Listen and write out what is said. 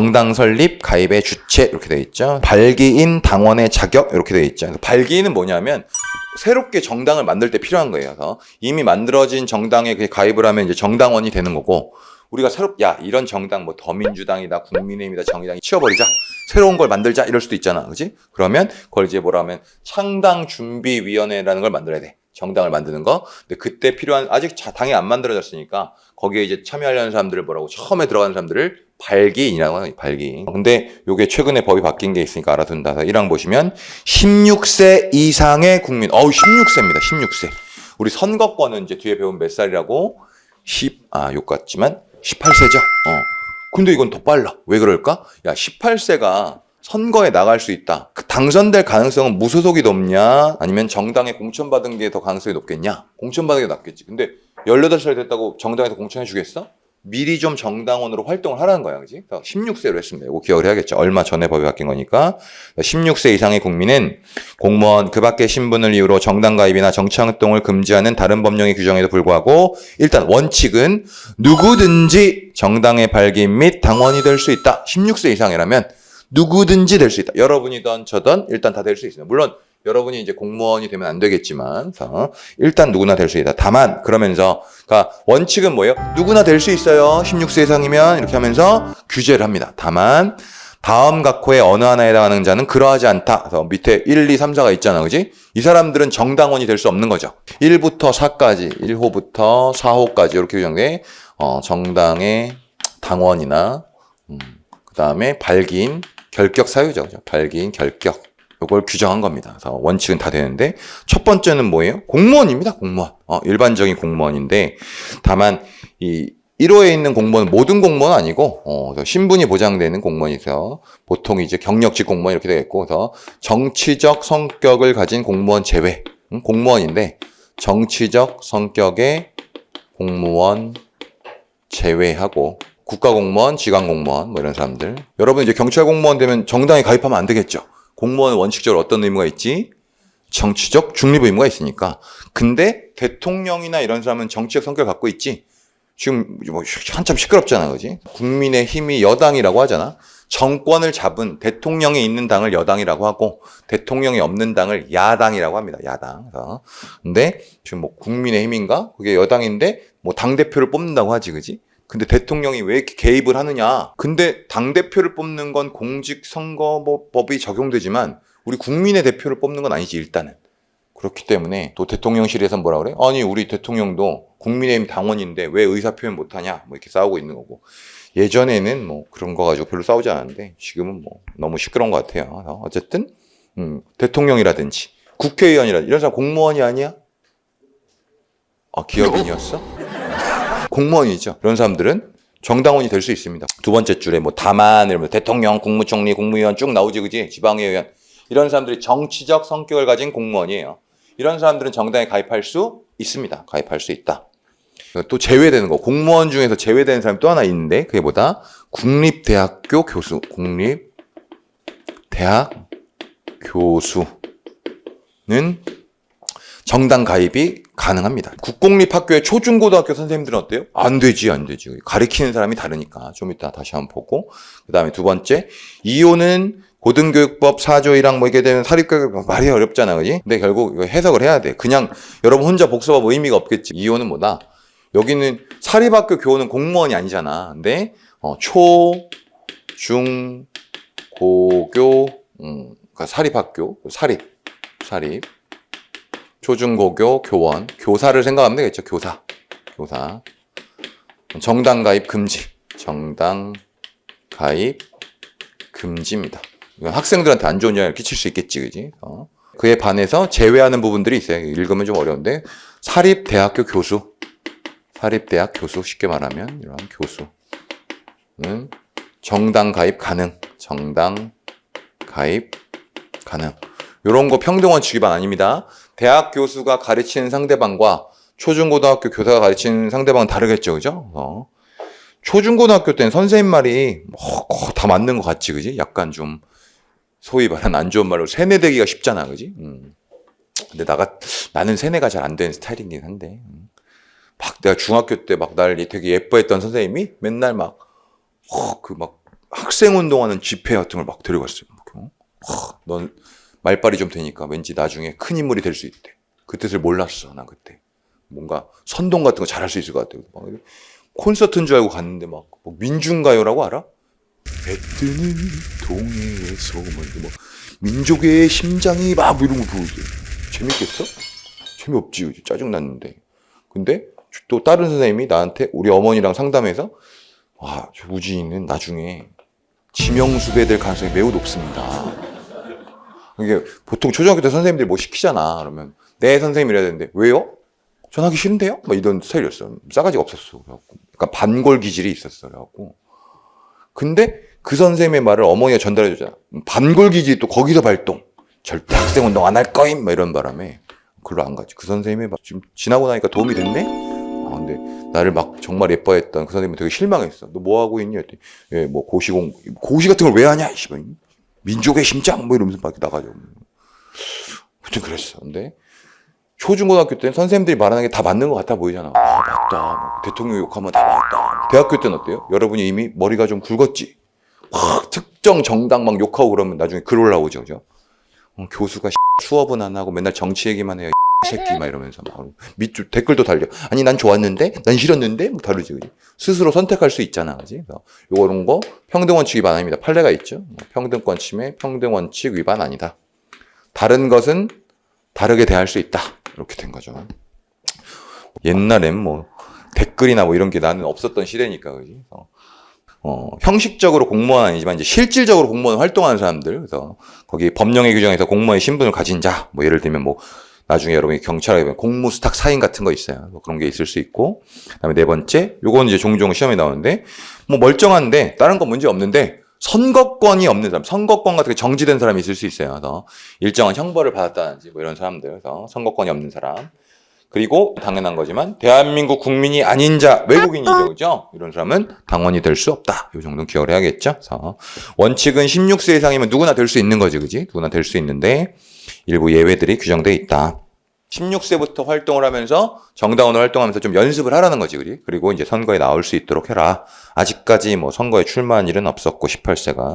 정당 설립, 가입의 주체 이렇게 되어 있죠. 발기인 당원의 자격 이렇게 되어 있죠. 발기인은 뭐냐면 새롭게 정당을 만들 때 필요한 거예요. 그래서 이미 만들어진 정당에 가입을 하면 이제 정당원이 되는 거고 우리가 새롭 야 이런 정당 뭐 더민주당이다 국민의힘이다 정의당이 치워버리자 새로운 걸 만들자 이럴 수도 있잖아 그지 그러면 그걸 이제 뭐라 하면 창당 준비 위원회라는 걸 만들어야 돼 정당을 만드는 거 근데 그때 필요한 아직 자- 당이 안 만들어졌으니까 거기에 이제 참여하려는 사람들을 뭐라고 처음에 들어가는 사람들을 발기인이라고 하는 발기인 근데 요게 최근에 법이 바뀐 게 있으니까 알아둔다 1항 보시면 16세 이상의 국민 어우 16세입니다 16세 우리 선거권은 이제 뒤에 배운 몇 살이라고 10, 아, 욕 같지만 18세죠. 어. 근데 이건 더 빨라. 왜 그럴까? 야, 18세가 선거에 나갈 수 있다. 그 당선될 가능성은 무소속이 높냐? 아니면 정당에 공천받은 게 더 가능성이 높겠냐? 공천받은 게 낫겠지. 근데 18살 됐다고 정당에서 공천해 주겠어? 미리 좀 정당원으로 활동을 하라는 거야, 그지? 16세로 했습니다. 이거 기억을 해야겠죠. 얼마 전에 법이 바뀐 거니까. 16세 이상의 국민은 공무원 그 밖의 신분을 이유로 정당 가입이나 정치 활동을 금지하는 다른 법령의 규정에도 불구하고 일단 원칙은 누구든지 정당의 발기인 및 당원이 될 수 있다. 16세 이상이라면 누구든지 될 수 있다. 여러분이든 저든 일단 다 될 수 있습니다. 물론 여러분이 이제 공무원이 되면 안 되겠지만 어, 일단 누구나 될 수 있다. 다만 그러면서 그러니까 원칙은 뭐예요? 누구나 될 수 있어요. 16세 이상이면 이렇게 하면서 규제를 합니다. 다만 다음 각호의 어느 하나에 해당하는 자는 그러하지 않다. 그래서 밑에 1, 2, 3, 4가 있잖아. 그지? 이 사람들은 정당원이 될 수 없는 거죠. 1부터 4까지, 1호부터 4호까지 이렇게 규정돼 어, 정당의 당원이나 음, 그 다음에 발기인 결격 사유죠. 발기인 결격. 요걸 규정한 겁니다. 그래서 원칙은 다 되는데 첫 번째는 뭐예요? 공무원입니다. 공무원. 어, 일반적인 공무원인데 다만 이 1호에 있는 공무원은 모든 공무원은 아니고 어, 신분이 보장되는 공무원이서 보통 이제 경력직 공무원 이렇게 되겠고 그래서 정치적 성격을 가진 공무원 제외 음, 공무원인데 정치적 성격의 공무원 제외하고 국가공무원, 지방공무원 뭐 이런 사람들. 여러분 이제 경찰 공무원 되면 정당에 가입하면 안 되겠죠. 공무원은 원칙적으로 어떤 의무가 있지? 정치적 중립 의무가 있으니까. 근데 대통령이나 이런 사람은 정치적 성격을 갖고 있지. 지금 뭐 한참 시끄럽잖아, 그지? 국민의 힘이 여당이라고 하잖아. 정권을 잡은 대통령이 있는 당을 여당이라고 하고 대통령이 없는 당을 야당이라고 합니다. 야당. 그래서 근데 지금 뭐 국민의 힘인가? 그게 여당인데 뭐 당 대표를 뽑는다고 하지, 그지? 근데 대통령이 왜 이렇게 개입을 하느냐? 근데 당 대표를 뽑는 건 공직선거법이 적용되지만 우리 국민의 대표를 뽑는 건 아니지 일단은. 그렇기 때문에 또 대통령실에서 뭐라 그래? 아니 우리 대통령도 국민의힘 당원인데 왜 의사 표현 못하냐? 뭐 이렇게 싸우고 있는 거고 예전에는 뭐 그런 거 가지고 별로 싸우지 않았는데 지금은 뭐 너무 시끄러운 것 같아요. 어쨌든 음, 대통령이라든지 국회의원이라든지 이런 사람 공무원이 아니야? 아 기업인이었어? 공무원이죠. 이런 사람들은 정당원이 될 수 있습니다. 두 번째 줄에 뭐 다만 이러면 대통령, 국무총리, 국무위원 쭉 나오지 그지? 지방의원 이런 사람들이 정치적 성격을 가진 공무원이에요. 이런 사람들은 정당에 가입할 수 있습니다. 가입할 수 있다. 또 제외되는 거 공무원 중에서 제외되는 사람이 또 하나 있는데 그게 뭐다? 국립대학교 교수 국립대학 교수는 정당 가입이 가능합니다. 국공립 학교의 초중고등학교 선생님들은 어때요? 안 되지, 안 되지. 가리키는 사람이 다르니까. 좀 이따 다시 한번 보고. 그 다음에 두 번째. 이호는 고등교육법 4조 1항 뭐 이게 되면 사립교육 말이 어렵잖아, 그지? 근데 결국 이거 해석을 해야 돼. 그냥 여러분 혼자 복습하면 의미가 없겠지. 이호는 뭐다? 여기는 사립학교 교원은 공무원이 아니잖아. 근데 어, 초, 중, 고교, 음, 그러니까 사립학교, 사립, 사립. 초중고교 교원. 교사를 생각하면 되겠죠 교사. 교사. 정당 가입 금지. 정당 가입 금지입니다. 이건 학생들한테 안 좋은 영향을 끼칠 수 있겠지 그지? 어. 그에 반해서 제외하는 부분들이 있어요. 읽으면 좀 어려운데. 사립대학교 교수. 사립대학 교수 쉽게 말하면 이런 교수는 정당 가입 가능. 정당 가입 가능. 이런 거 평등원 취기반 아닙니다. 대학 교수가 가르치는 상대방과 초중고등학교 교사가 가르치는 상대방은 다르겠죠, 그죠? 어. 초중고등학교 때는 선생님 말이 뭐, 어, 다 맞는 것 같지, 그지? 약간 좀 소위 말하는 안 좋은 말로 세뇌되기가 쉽잖아, 그지? 음. 근데 나가 나는 세뇌가 잘 안 되는 스타일이긴 한데 음. 막 내가 중학교 때 막 날 되게 예뻐했던 선생님이 맨날 막 어, 그 막 학생 운동하는 집회 같은 걸 막 데려갔어요. 어? 하, 넌 말빨이 좀 되니까 왠지 나중에 큰 인물이 될 수 있대. 그 뜻을 몰랐어, 나 그때. 뭔가 선동 같은 거 잘할 수 있을 것 같아. 막 콘서트인 줄 알고 갔는데 막, 뭐 민중가요라고 알아? 배 뜨는 동해에서 뭐, 민족의 심장이 막뭐 이런 거 부르고 재밌겠어? 재미없지? 짜증났는데. 근데 또 다른 선생님이 나한테 우리 어머니랑 상담해서 와, 저 우진이는 나중에 지명수배 될 가능성이 매우 높습니다. 이게 보통 초등학교 때 선생님들이 뭐 시키잖아. 그러면 네 선생님 이래야 되는데 왜요? 전 하기 싫은데요? 막 이런 스타일이었어. 싸가지가 없었어. 그래갖고. 약간 반골 기질이 있었어. 그래갖고. 근데 그 선생님의 말을 어머니가 전달해 주잖아. 반골 기질이 또 거기서 발동. 절대 학생 운동 안 할 거임. 막 이런 바람에 글로 안 가지. 그 선생님이 막 지금 지나고 나니까 도움이 됐네? 아, 근데 나를 막 정말 예뻐했던 그 선생님이 되게 실망했어. 너 뭐 하고 있니? 했더니 예, 뭐 고시공, 고시 같은 걸 왜 하냐? 이씨발. 민족의 심장 뭐 이러면서 막 나가죠. 아무튼 그랬어. 근데 초중고등학교 때는 선생님들이 말하는 게 다 맞는 것 같아 보이잖아. 아, 맞다. 막 대통령 욕하면 다 맞다. 대학교 때는 어때요? 여러분이 이미 머리가 좀 굵었지? 확 특정 정당 막 욕하고 그러면 나중에 글 올라오죠. 그죠? 어, 교수가 수업은 안 하고 맨날 정치 얘기만 해요. 새끼 막 이러면서 막 밑줄 댓글도 달려. 아니 난 좋았는데, 난 싫었는데, 뭐 다르지, 그지? 스스로 선택할 수 있잖아, 그지? 그래서 요런 거 평등 원칙 위반 아닙니다. 판례가 있죠. 뭐 평등권 침해, 평등 원칙 위반 아니다. 다른 것은 다르게 대할 수 있다. 이렇게 된 거죠. 옛날엔 뭐 댓글이나 뭐 이런 게 나는 없었던 시대니까, 그지? 그래서 어, 형식적으로 공무원 아니지만 이제 실질적으로 공무원 활동하는 사람들, 그래서 거기 법령의 규정에서 공무원의 신분을 가진 자, 뭐 예를 들면 뭐 나중에 여러분이 경찰에 보면 공무 수탁 사인 같은 거 있어요. 뭐 그런 게 있을 수 있고, 그다음에 네 번째, 요건 이제 종종 시험에 나오는데 뭐 멀쩡한데 다른 건 문제 없는데 선거권이 없는 사람, 선거권 같은 게 정지된 사람이 있을 수 있어요. 그래서 일정한 형벌을 받았다든지 뭐 이런 사람들, 그래서 선거권이 없는 사람. 그리고 당연한 거지만 대한민국 국민이 아닌 자 외국인이죠, 그죠? 이런 사람은 당원이 될 수 없다. 이 정도는 기억을 해야겠죠. 그래서 원칙은 16세 이상이면 누구나 될 수 있는 거지, 그지? 누구나 될 수 있는데 일부 예외들이 규정돼 있다. 16세부터 활동을 하면서 정당원으로 활동하면서 좀 연습을 하라는 거지, 그리? 그리고 이제 선거에 나올 수 있도록 해라. 아직까지 뭐 선거에 출마한 일은 없었고 18세가